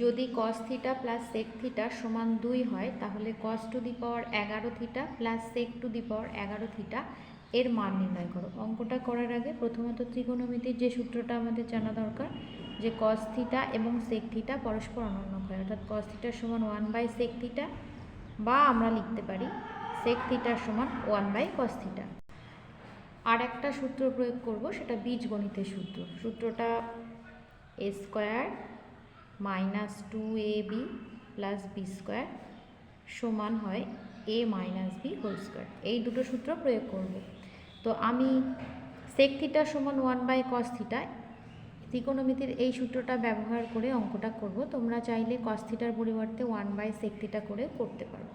যদি cos theta plus sec theta সমান দুই হয়, তাহলে কস টু দি পাওয়ার এগারো theta plus sec to the power এগারো থিটা এর মান নির্ণয় করো। অঙ্কটা করার আগে প্রথমত ত্রিকোণমিতির যে সূত্রটা আমাদের জানা দরকার, যে কস থিটা এবং সেক থিটা পরস্পর অনন্য হয়, অর্থাৎ কস থিটার সমান ওয়ান বাই সেক থিটা বা আমরা লিখতে পারি সেক থিটার সমান ওয়ান বাই কস থিটা আর একটা সূত্র প্রয়োগ করব, সেটা বীজগণিতের সূত্র। সূত্রটা A square minus two A B plus B square সমান হয় A minus B whole square এই দুটো সূত্র প্রয়োগ করব। তো আমি সেক থিটা সমান ওয়ান বাই কস থিটা ত্রিকোণমিতির এই সূত্রটা ব্যবহার করে অঙ্কটা করব। তোমরা চাইলে কস থিটার পরিবর্তে ওয়ান বাই সেক থিটা করে করতে পারো।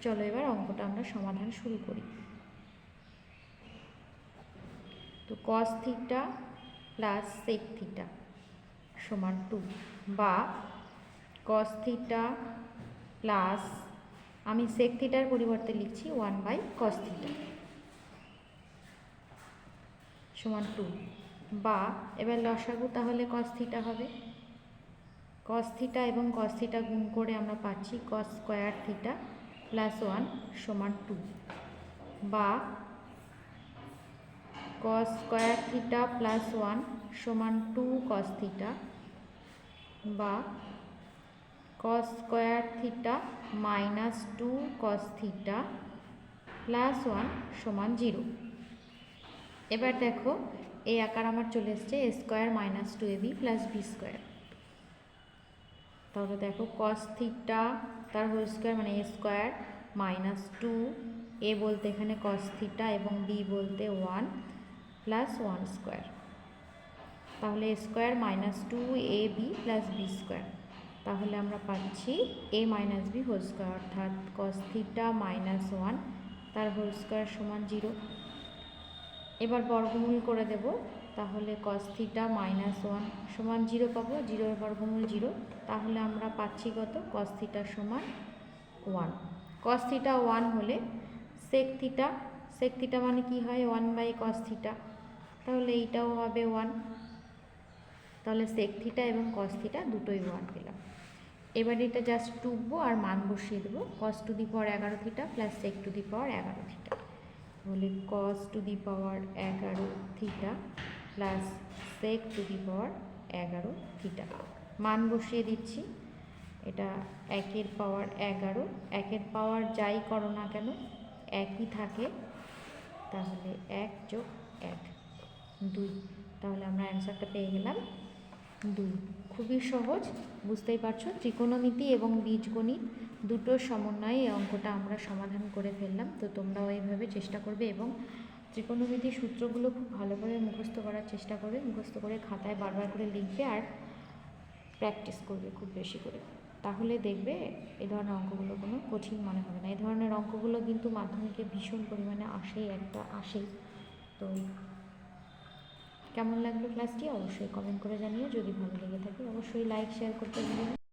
চলো এবার অঙ্কটা আমরা সমাধান শুরু করি। তো cos theta plus sec theta সমান টু বা কস থিটা প্লাস আমি সেক থিটার পরিবর্তে লিখছি ওয়ান বাই কস থিটা সমান টু বা এবার লসাগু তাহলে কস থিটা হবে। কস থিটা এবং কস থিটা গুণ করে আমরা পাচ্ছি cos square theta plus one সমান টু বা cos square theta plus one সমান টু কস থিটা বা cos square theta minus two cos theta plus one সমান জিরো এবার দেখো, এই আকার আমার চলে এসছে A square minus two A B plus B square তাহলে দেখো কস থিটা তার হোল স্কোয়ার মানে A square minus two A বলতে এখানে কস থিটা এবং বি বলতে ওয়ান প্লাস ওয়ান স্কোয়ার তাহলে square minus two A B plus B square তাহলে আমরা পাচ্ছি A minus B whole square অর্থাৎ কস থিটা মাইনাস ওয়ান তার হোল স্কোয়ার সমান জিরো এবার বর্গমূল করে দেব, তাহলে কস থিটা মাইনাস ওয়ান সমান জিরো পাবো জিরোর বর্গমূল জিরো তাহলে আমরা পাচ্ছি কত? কস থিটা সমান ওয়ান কস থিটা ওয়ান হলে সেক থিটা থিটা মানে কি হয়? ওয়ান বাই কস থিটা তাহলে এইটাও হবে ওয়ান তাহলে সেক থিটা এবং কস থিটা দুটোই ওয়ান পেলাম। এবার এটা জাস্ট টুকবো আর মান বসিয়ে দেবো। কস টু দি পাওয়ার এগারো theta plus sec to the power এগারো থিটা তাহলে কস টু দি পাওয়ার এগারো theta plus sec to the power এগারো থিটা মান বসিয়ে দিচ্ছি। এটা একের পাওয়ার এগারো। একের পাওয়ার যাই করো না কেন, একই থাকে। তাহলে এক যোগ এক। দুই। তাহলে আমরা অ্যান্সারটা পেয়ে গেলাম। দুই খুবই সহজ, বুঝতেই পারছ? ত্রিকোণমিতি এবং বীজগণিত দুটোর সমন্বয়ে এই অঙ্কটা আমরা সমাধান করে ফেললাম। তো তোমরাও এইভাবে চেষ্টা করবে এবং ত্রিকোণমিতির সূত্রগুলো খুব ভালো করে মুখস্থ করার চেষ্টা করবে। মুখস্থ করে খাতায় বারবার করে লিখবে আর প্র্যাকটিস করবে খুব বেশি করে। তাহলে দেখবে এ ধরনের অঙ্কগুলো কোনো কঠিন মনে হবে না। এই ধরনের অঙ্কগুলো কিন্তু মাধ্যমিকে ভীষণ পরিমাণে আসেই একটা আসেই। তো কেমন লাগল ক্লাসটি অবশ্যই কমেন্ট করে জানিও। যদি ভালো লেগে থাকে অবশ্যই লাইক শেয়ার করতে ভুলো না।